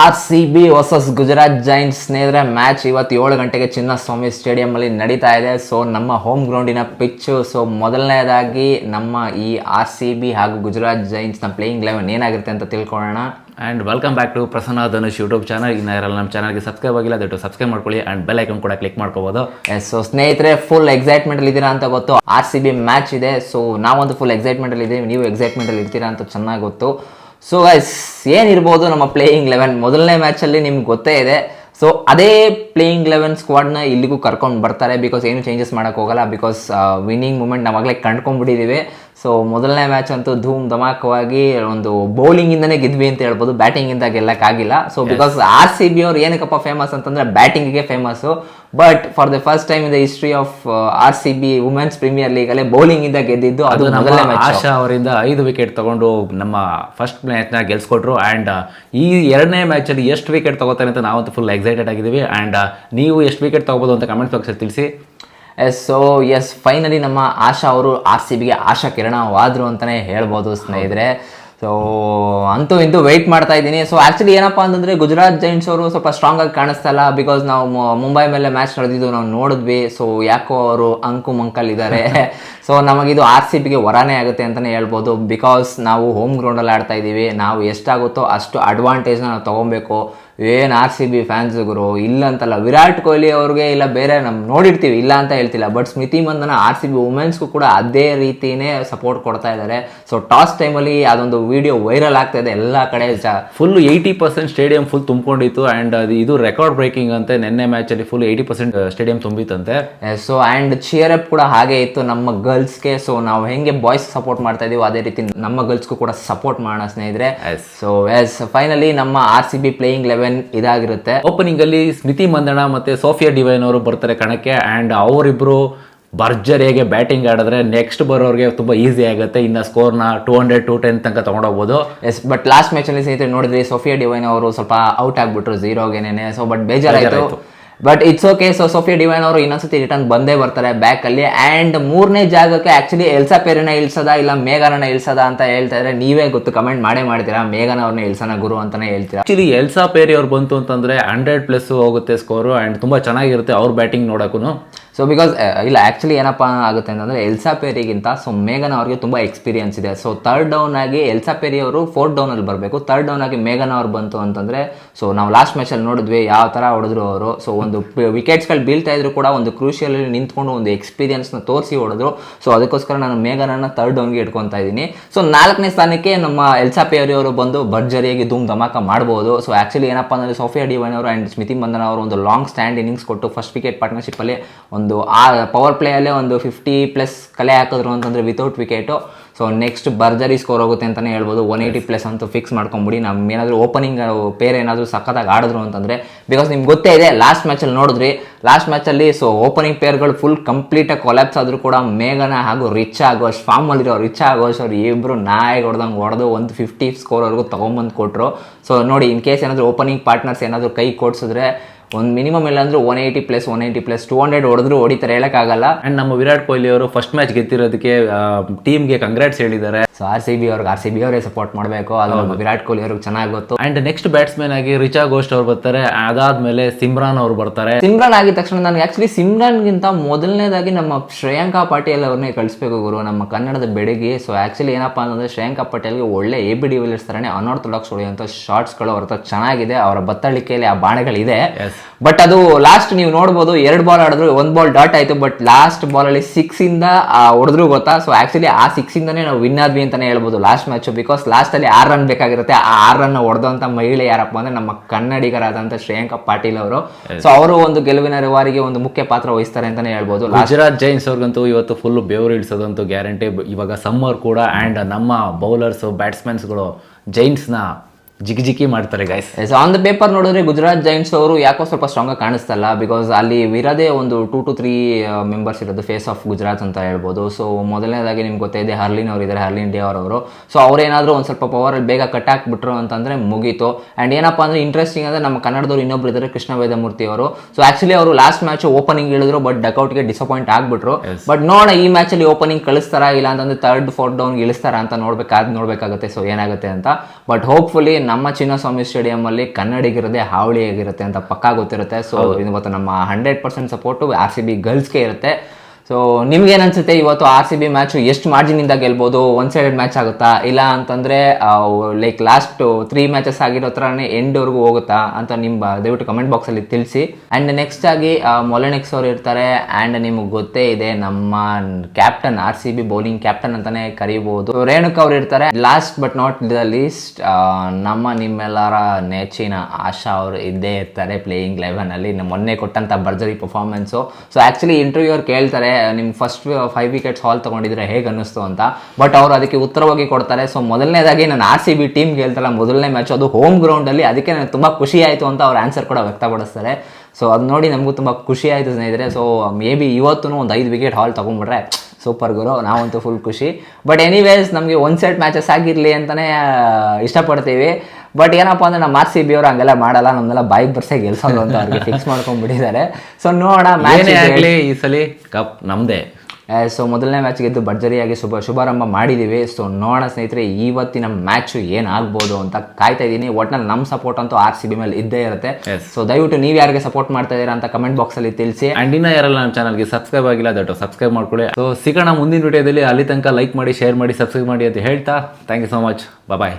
R C B versus Gujarat Giants ಸ್ನೇಹಿತರೆ match ಇವತ್ತು ಏಳು ಗಂಟೆಗೆ ಚಿನ್ನಸ್ವಾಮಿ ಸ್ಟೇಡಿಯಂ ಅಲ್ಲಿ ನಡೀತಾ ಇದೆ. ಸೊ ನಮ್ಮ ಹೋಮ್ ಗ್ರೌಂಡಿನ ಪಿಚ್ಚು ಸೊ ಮೊದಲನೇದಾಗಿ ನಮ್ಮ ಈ ಆರ್ ಸಿ ಬಿ ಹಾಗೂ ಗುಜರಾತ್ ಜೈಂಟ್ಸ್ನ ಪ್ಲೇಯಿಂಗ್ ಲೆವೆನ್ ಏನಾಗಿರುತ್ತೆ ಅಂತ ತಿಳ್ಕೊಳ್ಳೋಣ. And welcome back to Prasanna Dhanush YouTube channel ಇನ್ನ ಇರಲ್ಲ ನಮ್ಮ ಚಾನಲ್ಗೆ ಸಬ್ಸ್ಕ್ರೈಬ್ ಆಗಿಲ್ಲ ದಯವಿಟ್ಟು ಸಬ್ಸ್ಕ್ರೈಬ್ ಮಾಡ್ಕೊಳ್ಳಿ ಆ್ಯಂಡ್ ಬೆಲ್ ಐಕನ್ ಕೂಡ ಕ್ಲಿಕ್ ಮಾಡ್ಕೋಬೋದು. ಸೊ ಸ್ನೇಹಿತರೆ ಫುಲ್ ಎಕ್ಸೈಟ್ಮೆಂಟಲ್ಲಿ ಇದ್ದೀರಾ ಅಂತ ಗೊತ್ತು. ಆರ್ ಸಿ ಬಿ ಮ್ಯಾಚ್ ಇದೆ ಸೊ ನಾವೊಂದು ಫುಲ್ ಎಕ್ಸೈಟ್ಮೆಂಟಲ್ಲಿ ಇದ್ದೀವಿ. ನೀವು ಎಕ್ಸೈಟ್ಮೆಂಟಲ್ಲಿ ಇರ್ತೀರಾ ಅಂತ ಚೆನ್ನಾಗಿ ಗೊತ್ತು. ಸೊ ಗೈಸ್ ಏನಿರ್ಬೋದು ನಮ್ಮ ಪ್ಲೇಯಿಂಗ್ ಲೆವೆನ್ ಮೊದಲನೇ ಮ್ಯಾಚಲ್ಲಿ ನಿಮ್ಗೆ ಗೊತ್ತೇ ಇದೆ. ಸೊ ಅದೇ ಪ್ಲೇಯಿಂಗ್ ಲೆವೆನ್ ಸ್ಕ್ವಾಡ್ನ ಇಲ್ಲಿಗೂ ಕರ್ಕೊಂಡು ಬರ್ತಾರೆ. ಬಿಕಾಸ್ ಏನು ಚೇಂಜಸ್ ಮಾಡೋಕ್ಕೋಗಲ್ಲ. ಬಿಕಾಸ್ ವಿನ್ನಿಂಗ್ ಮೂಮೆಂಟ್ ನಾವಾಗಲೇ ಕಂಡ್ಕೊಂಡ್ಬಿಟ್ಟಿದ್ದೀವಿ ಸೊ ಮೊದಲನೇ ಮ್ಯಾಚ್ ಅಂತೂ ಧೂಮ್ ಧಮಾಕವಾಗಿ ಒಂದು ಬೌಲಿಂಗಿಂದನೇ ಗೆದ್ವಿ ಅಂತ ಹೇಳ್ಬೋದು. ಬ್ಯಾಟಿಂಗಿಂದ ಗೆಲ್ಲಕ್ಕಾಗಿಲ್ಲ. So because R C B ಅವ್ರು ಏನಕ್ಕಪ್ಪ ಫೇಮಸ್ ಅಂತಂದ್ರೆ ಬ್ಯಾಟಿಂಗಿಗೆ famous but for the first time in the history of R C B women's premier legally bowling ಇಂದ ಗೆದ್ದಿದ್ದು ಅದು ಮ್ಯಾಚ್ ಆಶಾ ಅವರಿಂದ ಐದು ವಿಕೆಟ್ ತಗೊಂಡು ನಮ್ಮ ಫಸ್ಟ್ ಮ್ಯಾಚ್ನ ಗೆಲ್ಸ್ಕೊಟ್ರು. ಆ್ಯಂಡ್ ಈ ಎರಡನೇ ಮ್ಯಾಚಲ್ಲಿ ಎಷ್ಟು ವಿಕೆಟ್ ತಗೋತಾರೆ ಅಂತ ನಾವಂತೂ ಫುಲ್ ಎಕ್ಸೈಟೆಡ್ ಆಗಿದ್ದೀವಿ. ಅಂಡ್ ನೀವು ಎಷ್ಟು ವಿಕೆಟ್ ತಗೋಬೋದು ಅಂತ ಕಮೆಂಟ್ ಬಾಕ್ಸಲ್ಲಿ ತಿಳಿಸಿ. ಎಸ್ ಸೊ ಎಸ್ ಫೈನಲಿ ನಮ್ಮ ಆಶಾ ಅವರು ಆರ್ ಸಿ ಬಿಗೆ ಆಶಾ ಕಿರಣವಾದ್ರು ಅಂತಲೇ ಹೇಳ್ಬೋದು ಸ್ನೇಹಿತರೆ. ಸೊ ಅಂತೂ ಇಂತೂ ವೆಯ್ಟ್ ಮಾಡ್ತಾ ಇದ್ದೀನಿ. ಸೊ ಆ್ಯಕ್ಚುಲಿ ಏನಪ್ಪ ಅಂತಂದರೆ ಗುಜರಾತ್ ಜೈಂಟ್ಸ್ ಅವರು ಸ್ವಲ್ಪ ಸ್ಟ್ರಾಂಗ್ ಆಗಿ ಕಾಣಿಸ್ತಾ ಇಲ್ಲ ಬಿಕಾಸ್ ನಾವು ಮುಂಬೈ ಮೇಲೆ ಮ್ಯಾಚ್ ನಡೆದಿದ್ದು ನಾವು ನೋಡಿದ್ವಿ. ಸೊ ಯಾಕೋ ಅವರು ಅಂಕು ಮಂಕಲ್ ಇದ್ದಾರೆ. ಸೊ ನಮಗಿದು ಆರ್ ಸಿ ಬಿಗೆ ವರಾನೇ ಆಗುತ್ತೆ ಅಂತಲೇ ಹೇಳ್ಬೋದು. ಬಿಕಾಸ್ ನಾವು ಹೋಮ್ ಗ್ರೌಂಡಲ್ಲಿ ಆಡ್ತಾ ಇದ್ದೀವಿ. ನಾವು ಎಷ್ಟಾಗುತ್ತೋ ಅಷ್ಟು ಅಡ್ವಾಂಟೇಜ್ನ ನಾವು ತೊಗೊಬೇಕು. ಏನು ಆರ್ ಸಿ ಬಿ ಫ್ಯಾನ್ಸ್ ಗುರು ಇಲ್ಲ ಅಂತಲ್ಲ ವಿರಾಟ್ ಕೊಹ್ಲಿ ಅವ್ರಿಗೆ ಇಲ್ಲ ಬೇರೆ ನಮ್ಮ ನೋಡಿರ್ತೀವಿ ಇಲ್ಲ ಅಂತ ಹೇಳ್ತಿಲ್ಲ but Smriti Mandhana R C B ವುಮೆನ್ಸ್ಗೂ ಕೂಡ ಅದೇ ರೀತಿನೇ ಸಪೋರ್ಟ್ ಕೊಡ್ತಾ ಇದ್ದಾರೆ ಸೊ ಟಾಸ್ ಟೈಮಲ್ಲಿ ಅದೊಂದು ವಿಡಿಯೋ ವೈರಲ್ ಆಗ್ತಾ ಇದೆ ಎಲ್ಲ ಕಡೆ. ಜ full eighty percent stadium full ತುಂಬಿಕೊಂಡಿತ್ತು and ಅದು ಇದು ರೆಕಾರ್ಡ್ ಬ್ರೇಕಿಂಗ್ ಅಂತೆ ನಿನ್ನೆ ಮ್ಯಾಚಲ್ಲಿ ಫುಲ್ ಏಯ್ಟಿ ಪರ್ಸೆಂಟ್ ಸ್ಟೇಡಿಯಂ ತುಂಬಿತ್ತಂತೆ. ಸೊ ಆ್ಯಂಡ್ ಚಿಯರ್ ಅಪ್ ಕೂಡ ಹಾಗೆ ಇತ್ತು ನಮ್ಮ ಗರ್ಲ್ಸ್ಗೆ ಸೊ ನಾವು ಹೆಂಗೆ ಬಾಯ್ಸ್ ಸಪೋರ್ಟ್ ಮಾಡ್ತಾ ಇದೀವೋ ಅದೇ ರೀತಿ ನಮ್ಮ ಗರ್ಲ್ಸ್ಗೂ ಕೂಡ ಸಪೋರ್ಟ್ ಮಾಡೋ ಸ್ನೇಹಿತರೆ. ಸೊ ಎಸ್ ಫೈನಲಿ ನಮ್ಮ R C B playing eleven ಇದಾಗಿರುತ್ತೆ. ಓಪನಿಂಗ್ ಅಲ್ಲಿ ಸ್ಮಿತಿ ಮಂದಣ ಮತ್ತೆ ಸೋಫಿಯಾ ಡಿವೈನ್ ಅವರು ಬರ್ತಾರೆ ಕಣಕ್ಕೆ ಅಂಡ್ ಅವರಿಬ್ರು ಭರ್ಜರಿಯಾಗಿ ಬ್ಯಾಟಿಂಗ್ ಆಡಿದ್ರೆ ನೆಕ್ಸ್ಟ್ ಬರೋರಿಗೆ ತುಂಬಾ ಈಸಿ ಆಗುತ್ತೆ. ಇನ್ನ ಸ್ಕೋರ್ನ ಟೂ ಹಂಡ್ರೆಡ್ ಟು ಟೆನ್ ತನಕ ತಗೊಂಡೋಗ್ಬೋದು. ಎಸ್ ಬಟ್ ಲಾಸ್ಟ್ ಮ್ಯಾಚ್ ಅಲ್ಲಿ ಸ್ನೇಹಿತರೆ ನೋಡಿದ್ರಿ ಸೋಫಿಯಾ ಡಿವೈನ್ ಅವರು ಸ್ವಲ್ಪ ಔಟ್ ಆಗ್ಬಿಟ್ರು ಝೀರೋಗೆನೇ ಸೊ ಬಟ್ ಬೇಜಾರಾಯ್ತು. But it's okay so Sophie Devine ಅವರು ಇನ್ನೊಂದ್ಸತಿ ರಿಟರ್ನ್ ಬಂದೇ ಬರ್ತಾರೆ ಬ್ಯಾಕ್ ಅಲ್ಲಿ. ಅಂಡ್ ಮೂರನೇ ಜಾಗಕ್ಕೆ ಆಕ್ಚುಲಿ ಎಲ್ಸಾ ಪೇರಿನ ಇಳ್ಸದ ಇಲ್ಲ ಮೇಘನನ ಇಳ್ಸದ ಅಂತ ಹೇಳ್ತಾ ಇದ್ರೆ ನೀವೇ ಗೊತ್ತು ಕಮೆಂಟ್ ಮಾಡೇ ಮಾಡ್ತೀರಾ? ಮೇಘನ ಅವ್ರನ್ನ ಇಳ್ಸನ ಗುರು ಅಂತಾನೆ ಹೇಳ್ತೀರಾ? ಆಕ್ಚುಲಿ ಎಲ್ಸಾ ಪೇರಿ ಅವ್ರು ಬಂತು ಅಂತಂದ್ರೆ ಹಂಡ್ರೆಡ್ ಪ್ಲಸ್ ಹೋಗುತ್ತೆ ಸ್ಕೋರು ಆ್ಯಂಡ್ ತುಂಬಾ ಚೆನ್ನಾಗಿರುತ್ತೆ ಅವ್ರ ಬ್ಯಾಟಿಂಗ್ ನೋಡಕ್ಕೂ ಸೊ ಬಿಕಾಸ್ ಇಲ್ಲ ಆಕ್ಚುಲಿ ಏನಪ್ಪ ಆಗುತ್ತೆ ಅಂತಂದ್ರೆ ಎಲ್ಸಾ ಪೇರಿಗಿಂತ ಸೊ ಮೇಘನ ಅವ್ರಿಗೆ ತುಂಬಾ ಎಕ್ಸ್ಪೀರಿಯನ್ಸ್ ಇದೆ. ಸೊ ಥರ್ಡ್ ಡೌನ್ ಆಗಿ ಎಲ್ಸಾ ಪೇರಿ ಅವರು ಫೋರ್ತ್ ಡೌನ್ ಅಲ್ಲಿ ಬರಬೇಕು. ತರ್ಡ್ ಡೌನ್ ಆಗಿ ಮೇಘನ ಅವ್ರು ಬಂತು ಅಂತಂದ್ರೆ ಸೊ ನಾವು ಲಾಸ್ಟ್ ಮ್ಯಾಚ್ ಅಲ್ಲಿ ನೋಡಿದ್ವಿ ಯಾವ ತರ ಹೊಡೆದ್ರು ಅವರು. ಸೊ ಒಂದು ವಿಕೆಟ್ಸ್ಗಳು ಬೀಳ್ತಾ ಇದ್ರು ಕೂಡ ಒಂದು ಕ್ರೂಷಿಯಲ್ ನಿಂತ್ಕೊಂಡು ಒಂದು ಎಕ್ಸ್ಪೀರಿಯನ್ಸ್ನ ತೋರಿಸಿ ಹೊಡೆದ್ರು. ಸೊ ಅದಕ್ಕೋಸ್ಕರ ನಾನು ಮೇಘನನ್ನ ಥರ್ಡ್ ಡೌನ್ಗೆ ಇಟ್ಕೊತಾ ಇದ್ದೀನಿ. ಸೊ ನಾಲ್ಕನೇ ಸ್ಥಾನಕ್ಕೆ ನಮ್ಮ ಎಲ್ಸಾ ಪೇರಿ ಅವರು ಬಂದು ಭರ್ಜರಿಯಾಗಿ ಧೂಮ್ ಧಮಾಕ ಮಾಡ್ಬೋದು. ಸೊ ಆಕ್ಚುಲಿ ಏನಪ್ಪ ಅಂದರೆ ಸೋಫಿಯಾ ಡಿವೈನ್ ಅವರು ಆ್ಯಂಡ್ ಸ್ಮಿತಿ ಮಂದನ ಅವರು ಒಂದು ಲಾಂಗ್ ಸ್ಟ್ಯಾಂಡ್ ಇನ್ನಿಂಗ್ಸ್ ಕೊಟ್ಟು ಫಸ್ಟ್ ವಿಕೆಟ್ ಪಾರ್ಟ್ನರ್ಶಿಪ್ಪಲ್ಲಿ ಒಂದು ಆ ಪವರ್ ಪ್ಲೇಯಲ್ಲೇ ಒಂದು ಫಿಫ್ಟಿ ಪ್ಲಸ್ ಕಲೆ ಹಾಕಿದ್ರು ಅಂತಂದರೆ ವಿತೌಟ್ ವಿಕೆಟು ಸೊ ನೆಕ್ಸ್ಟ್ ಬರ್ಜರಿ ಸ್ಕೋರ್ ಹೋಗುತ್ತೆ ಅಂತಲೇ ಹೇಳ್ಬೋದು. ಒನ್ ಏಯ್ಟಿ ಪ್ಲಸ್ ಅಂತೂ ಫಿಕ್ಸ್ ಮಾಡ್ಕೊಂಬಿಡಿ. ನಮ್ಮ ಏನಾದರೂ ಓಪನಿಂಗ್ ಪೇರ್ ಏನಾದರೂ ಸಖತ್ತಾಗಿ ಆಡಿದ್ರು ಅಂತಂದರೆ ಬಿಕಾಸ್ ನಿಮ್ಗೆ ಗೊತ್ತೇ ಇದೆ ಲಾಸ್ಟ್ ಮ್ಯಾಚಲ್ಲಿ ನೋಡಿದ್ರಿ ಲಾಸ್ಟ್ ಮ್ಯಾಚಲ್ಲಿ ಸೊ ಓಪನಿಂಗ್ ಪೇರ್ಗಳು ಫುಲ್ ಕಂಪ್ಲೀಟಾಗಿ ಕೊಲ್ಯಾಪ್ಸ್ ಆದರೂ ಕೂಡ ಮೇಘನ ಹಾಗೂ ರಿಚ್ ಆಗೋಶ್ ಫಾರ್ಮಲ್ಲಿರೋ ರಿಚ್ ಆಗೋಶ್ ಅವ್ರು ಇಬ್ಬರು ನಾಯಿ ಹೊಡೆದಂಗೆ ಹೊಡೆದು ಒಂದು ಫಿಫ್ಟಿ ಸ್ಕೋರ್ವರೆಗೂ ತೊಗೊಂಬಂದು ಕೊಟ್ಟರು ಸೊ ನೋಡಿ ಇನ್ ಕೇಸ್ ಏನಾದರೂ ಓಪನಿಂಗ್ ಪಾರ್ಟ್ನರ್ಸ್ ಏನಾದರೂ ಕೈ ಕೊಡ್ಸಿದ್ರೆ ಒಂದು ಮಿನಿಮಮ್ ಇಲ್ಲಾಂದ್ರೆ one eighty plus one eighty plus two hundred ಹೊಡೆದ್ರು ಹೊಡಿತಾರೆ ಹೇಳೋಕ್ಕಾಗಲ್ಲ. ಆ್ಯಂಡ್ ನಮ್ಮ ವಿರಾಟ್ ಕೊಹ್ಲಿ ಅವರು ಫಸ್ಟ್ ಮ್ಯಾಚ್ ಗೆದ್ದಿರೋದಕ್ಕೆ ಟೀಮ್ಗೆ ಕಂಗ್ರಾಟ್ಸ್ ಹೇಳಿದ್ದಾರೆ. ಸೊ ಆರ್ ಸಿ ಬಿ ಅವ್ರಿಗೆ ಆರ್ ಸಿ ಬಿ ಅವರೇ ಸಪೋರ್ಟ್ ಮಾಡಬೇಕು. ಅದು ನಮ್ಮ ವಿರಾಟ್ ಕೊಹ್ಲಿ ಅವ್ರಿಗೆ ಚೆನ್ನಾಗಿ ಗೊತ್ತು. ಆ್ಯಂಡ್ ನೆಕ್ಸ್ಟ್ ಬ್ಯಾಟ್ಸ್ಮನ್ ಆಗಿ ರಿಚಾ ಘೋಷ್ ಅವ್ರು ಬರ್ತಾರೆ. ಅದಾದ್ಮೇಲೆ ಸಿಮ್ರಾನ್ ಅವ್ರು ಬರ್ತಾರೆ. ಸಿಮ್ರಾನ್ ಆಗಿದ ತಕ್ಷಣ ನನಗೆ ಆಕ್ಚುಲಿ ಸಿಮ್ರಾನ್ಗಿಂತ ಮೊದಲನೇದಾಗಿ ನಮ್ಮ ಶ್ರೇಯಾಂಕಾ ಪಾಟೀಲ್ ಅವ್ರನ್ನೇ ಕಳಿಸ್ಬೇಕು ಗುರು. ನಮ್ಮ ಕನ್ನಡದ ಬೆಡಗಿ. ಸೊ ಆಕ್ಚುಲಿ ಏನಪ್ಪ ಅಂತಂದ್ರೆ ಶ್ರೇಯಾಂಕಾ ಪಾಟೀಲ್ಗೆ ಒಳ್ಳೆ ಎ ಬಿ ಡಿ ಡಿವಿಲಿಯರ್ಸ್ ತರನೇ ಅನಾರ್ಥೋಡಾಕ್ಸ್ ಹೊಡೆಯುವಂಥ ಶಾರ್ಟ್ಸ್ಗಳು ಅವ್ರ ಹತ್ರ ಚೆನ್ನಾಗಿದೆ. ಅವರ ಬತ್ತಳಿಕೆಯಲ್ಲಿ ಆ ಬಾಣಗಳಿದೆ. ಬಟ್ ಅದು ಲಾಸ್ಟ್ ನೀವು ನೋಡ್ಬೋದು ಎರಡು ಬಾಲ್ ಆಡಿದ್ರು ಒಂದು ಬಾಲ್ ಡಾಟ್ ಆಯ್ತು ಬಟ್ ಲಾಸ್ಟ್ ಬಾಲಲ್ಲಿ ಸಿಕ್ಸ್ ಇಂದ ಹೊಡೆದ್ರು ಗೊತ್ತಾ? ಸೊ ಆ್ಯಕ್ಚುಲಿ ಆ ಸಿಕ್ಸ್ ಇಂದನೇ ನಾವು ವಿನ್ ಆದ್ವಿ ಅಂತಲೇ ಹೇಳ್ಬೋದು ಲಾಸ್ಟ್ ಮ್ಯಾಚ್ ಬಿಕಾಸ್ ಲಾಸ್ಟಲ್ಲಿ ಆರು ರನ್ ಬೇಕಾಗಿರುತ್ತೆ. ಆ ಆರು ರನ್ ಹೊಡೆದಂಥ ಮಹಿಳೆ ಯಾರಪ್ಪ ಅಂದ್ರೆ ನಮ್ಮ ಕನ್ನಡಿಗರಾದಂಥ ಶ್ರೇಯಾಂಕ ಪಾಟೀಲ್ ಅವರು. ಸೊ ಅವರು ಒಂದು ಗೆಲುವಿನ ರಿವಾರಿಗೆ ಒಂದು ಮುಖ್ಯ ಪಾತ್ರ ವಹಿಸ್ತಾರೆ ಅಂತಲೇ ಹೇಳ್ಬೋದು ಗುಜರಾತ್ ಜೈನ್ಸ್ ಅವ್ರಿಗಂತೂ ಇವತ್ತು ಫುಲ್ ಬೆವರು ಇಳಿಸೋದಂತೂ ಗ್ಯಾರಂಟಿ ಇವಾಗ ಸಮ್ಮರ್ ಕೂಡ ಆ್ಯಂಡ್ ನಮ್ಮ ಬೌಲರ್ಸ್ ಬ್ಯಾಟ್ಸ್ಮನ್ಸ್ಗಳು ಜೈನ್ಸ್ನ ಜಿಗಿ ಜಿಗಿ ಮಾಡ್ತಾರೆ ಗೈಸ್ ಆನ್ ದ ಪೇಪರ್ ನೋಡಿದ್ರೆ ಗುಜರಾತ್ ಜೈಂಟ್ಸ್ ಅವರು ಯಾಕೋ ಸ್ವಲ್ಪ ಸ್ಟ್ರಾಂಗ್ ಆಗಿ ಕಾಣಿಸ್ತಲ್ಲ ಬಿಕಾಸ್ ಅಲ್ಲಿ ಇರೋದೇ ಒಂದು ಟೂ ಟು ತ್ರೀ ಮೆಂಬರ್ಸ್ ಇರೋದು ಫೇಸ್ ಆಫ್ ಗುಜರಾತ್ ಅಂತ ಹೇಳ್ಬೋದು. ಸೊ ಮೊದಲನೇದಾಗಿ ನಿಮ್ಗೆ ಗೊತ್ತಿದೆ ಹರ್ಲಿನ್ ಅವರು ಇದ್ದಾರೆ ಹರ್ಲಿನ್ ಡೇ ಅವರು ಸೊ ಅವರೇನಾದರೂ ಒಂದು ಸ್ವಲ್ಪ ಪವರ್ ಬೇಗ ಕಟ್ ಹಾಕ್ಬಿಟ್ರು ಅಂತಂದ್ರೆ ಮುಗೀತು. ಆ್ಯಂಡ್ ಏನಪ್ಪ ಅಂದ್ರೆ ಇಂಟ್ರೆಸ್ಟಿಂಗ್ ಅಂದ್ರೆ ನಮ್ಮ ಕನ್ನಡದವ್ರು ಇನ್ನೊಬ್ರು ಇದ್ದಾರೆ ಕೃಷ್ಣ ವೇದಮೂರ್ತಿ ಅವರು. ಸೊ ಆಕ್ಚುಲಿ ಅವರು ಲಾಸ್ಟ್ ಮ್ಯಾಚ್ ಓಪನಿಂಗ್ ಇಳಿದ್ರು ಬಟ್ ಡಕೌಟ್ಗೆ ಡಿಸಪಾಯಿಂಟ್ ಆಗ್ಬಿಟ್ರು. ಬಟ್ ನೋಡ ಈ ಮ್ಯಾಚಲ್ಲಿ ಓಪನಿಂಗ್ ಕಳಿಸ್ತಾರಾ ಇಲ್ಲ ಅಂತಂದ್ರೆ ತರ್ಡ್ ಫೋರ್ತ್ ಡೌನ್ ಇಳಿಸ್ತಾರ ಅಂತ ನೋಡ್ಬೇಕಾದ್ ನೋಡ್ಬೇಕಾಗುತ್ತೆ. ಸೊ ಏನಾಗುತ್ತೆ ಅಂತ. ಬಟ್ ಹೋಪ್ಫುಲಿ ನಮ್ಮ ಚಿನ್ನಸ್ವಾಮಿ ಸ್ಟೇಡಿಯಂ ಅಲ್ಲಿ ಕನ್ನಡಿಗರದೆ ಹಾವಳಿ ಆಗಿರುತ್ತೆ ಅಂತ ಪಕ್ಕಾ ಗೊತ್ತಿರುತ್ತೆ. ಸೊ ಇವತ್ತು ನಮ್ಮ hundred percent support R C B ಗರ್ಲ್ಸ್ಗೆ ಇರುತ್ತೆ. ಸೊ ನಿಮ್ಗೆ ಅನ್ಸುತ್ತೆ ಇವತ್ತು ಆರ್ ಸಿ ಬಿ ಮ್ಯಾಚ್ ಎಷ್ಟು ಮಾರ್ಜಿನ್ ಇಂದ ಗೆಲ್ಬೋದು? ಒನ್ ಸೈಡೆಡ್ ಮ್ಯಾಚ್ ಆಗುತ್ತಾ? ಇಲ್ಲ ಅಂತಂದ್ರೆ ಲೈಕ್ ಲಾಸ್ಟ್ ತ್ರೀ ಮ್ಯಾಚಸ್ ಆಗಿರೋ ಥರನೇ ಎಂಡ್ವರೆಗೂ ಹೋಗುತ್ತಾ ಅಂತ ನಿಮ್ಮ ದಯವಿಟ್ಟು ಕಮೆಂಟ್ ಬಾಕ್ಸ್ ಅಲ್ಲಿ ತಿಳಿಸಿ. ಅಂಡ್ ನೆಕ್ಸ್ಟ್ ಆಗಿ ಮೊಲನೆಕ್ಸ್ ಅವರು ಇರ್ತಾರೆ. ಅಂಡ್ ನಿಮಗೆ ಗೊತ್ತೇ ಇದೆ, ನಮ್ಮ captain R C B bowling captain ಅಂತಾನೆ ಕರೀಬಹುದು ರೇಣುಕ್ ಅವ್ರು ಇರ್ತಾರೆ. Last but not the least ನಮ್ಮ ನಿಮ್ಮೆಲ್ಲರ ನೆಚ್ಚಿನ ಆಶಾ ಅವರು ಇದ್ದೇ ಇರ್ತಾರೆ ಪ್ಲೇಯಿಂಗ್ ಲೆವೆನ್ ಅಲ್ಲಿ. ಮೊನ್ನೆ ಕೊಟ್ಟಂತ ಭರ್ಜರಿ ಪರ್ಫಾರ್ಮೆನ್ಸು ಸೊ ಆಕ್ಚುಲಿ ಇಂಟರ್ವ್ಯೂ ಅವ್ರು ಕೇಳ್ತಾರೆ. ನಿಮ್ ಫಸ್ಟ್ ಫೈವ್ ವಿಕೆಟ್ಸ್ ಹಾಲ್ ತಗೊಂಡಿದ್ರೆ ಹೇಗೆ ಅನ್ನಿಸ್ತು ಅಂತ. ಬಟ್ ಅವರು ಅದಕ್ಕೆ ಉತ್ತರವಾಗಿ ಕೊಡ್ತಾರೆ. ಸೊ ಮೊದಲನೇದಾಗಿ ನಾನು ಆರ್ ಸಿ ಬಿ ಟೀಮ್ ಗೆಲ್ತಲ್ಲ ಮೊದಲನೇ ಮ್ಯಾಚ್ ಅದು ಹೋಮ್ ಗ್ರೌಂಡ್ ಅಲ್ಲಿ. ಅದಕ್ಕೆ ನನಗೆ ತುಂಬಾ ಖುಷಿ ಆಯಿತು ಅಂತ ಅವ್ರ ಆನ್ಸರ್ ಕೂಡ ವ್ಯಕ್ತಪಡಿಸ್ತಾರೆ. ಸೊ ಅದು ನೋಡಿ ನಮಗೂ ತುಂಬ ಖುಷಿ ಆಯಿತು ಸ್ನೇಹಿತರೆ. ಸೊ ಮೇ ಬಿ ಇವತ್ತು ಒಂದು ಐದು ವಿಕೆಟ್ ಹಾಲ್ ತೊಗೊಂಡ್ಬಿಟ್ರೆ ಸೂಪರ್ ಗುರು. ನಾವಂತೂ ಫುಲ್ ಖುಷಿ. ಬಟ್ ಎನಿವೇಸ್ ನಮಗೆ ಒನ್ ಸೆಟ್ ಮ್ಯಾಚಸ್ ಆಗಿರಲಿ ಅಂತಲೇ ಇಷ್ಟಪಡ್ತೀವಿ. ಬಟ್ ಏನಪ್ಪ ಅಂದ್ರೆ ನಮ್ಮ ಆರ್ ಸಿ ಬಿ ಅವರು ಹಂಗೆಲ್ಲ ಮಾಡಲ್ಲ ನಮ್ದೆಲ್ಲ ಬಾಯಿಗೆ ಬರ್ಸೇ ಗೆಲ್ಸೋದು ಅಂತ ಅವ್ರಿಗೆ ಫಿಕ್ಸ್ ಮಾಡ್ಕೊಂಡ್ಬಿಟ್ಟಿದ್ದಾರೆ ಸೊ ನೋಡೋಣ ಮ್ಯಾಚ್ ಈ ಸಲ ಕಪ್ ನಮ್ದೇ. ಸೊ ಮೊದಲನೇ ಮ್ಯಾಚ್ ಗೆದ್ದು ಭರ್ಜರಿಯಾಗಿ ಶುಭ ಶುಭಾರಂಭ ಮಾಡಿದ್ದೀವಿ ಸೊ ನೋಡೋಣ ಸ್ನೇಹಿತರೆ ಇವತ್ತಿನ ಮ್ಯಾಚು ಏನಾಗ್ಬೋದು ಅಂತ ಕಾಯ್ತಾ ಇದ್ದೀನಿ. ಒಟ್ನಲ್ಲಿ ನಮ್ಮ ಸಪೋರ್ಟ್ ಅಂತೂ ಆರ್ ಸಿ ಬಿ ಮೇಲೆ ಇದ್ದೇ ಇರುತ್ತೆ. ಸೊ ದಯವಿಟ್ಟು ನೀವು ಯಾರಿಗೆ ಸಪೋರ್ಟ್ ಮಾಡ್ತಾ ಇದ್ದೀರಾ ಅಂತ ಕಮೆಂಟ್ ಬಾಕ್ಸಲ್ಲಿ ತಿಳಿಸಿ. ಅಂಡ್ ಇನ್ನ ಯಾರಲ್ಲ ನಮ್ಮ ಚಾನಲ್ಗೆ ಸಬ್ಸ್ಕ್ರೈಬ್ ಆಗಿಲ್ಲ ದಟ್ಟು ಸಬ್ಸ್ಕ್ರೈಬ್ ಮಾಡ್ಕೊಳ್ಳಿ. ಸೊ ಸಿಗೋಣ ಮುಂದಿನ ವಿಡಿಯೋದಲ್ಲಿ ಅಲ್ಲಿ ತನಕ ಲೈಕ್ ಮಾಡಿ ಶೇರ್ ಮಾಡಿ ಸಬ್ಸ್ಕ್ರೈಬ್ ಮಾಡಿ ಅಂತ ಹೇಳ್ತಾ. Thank you so much bye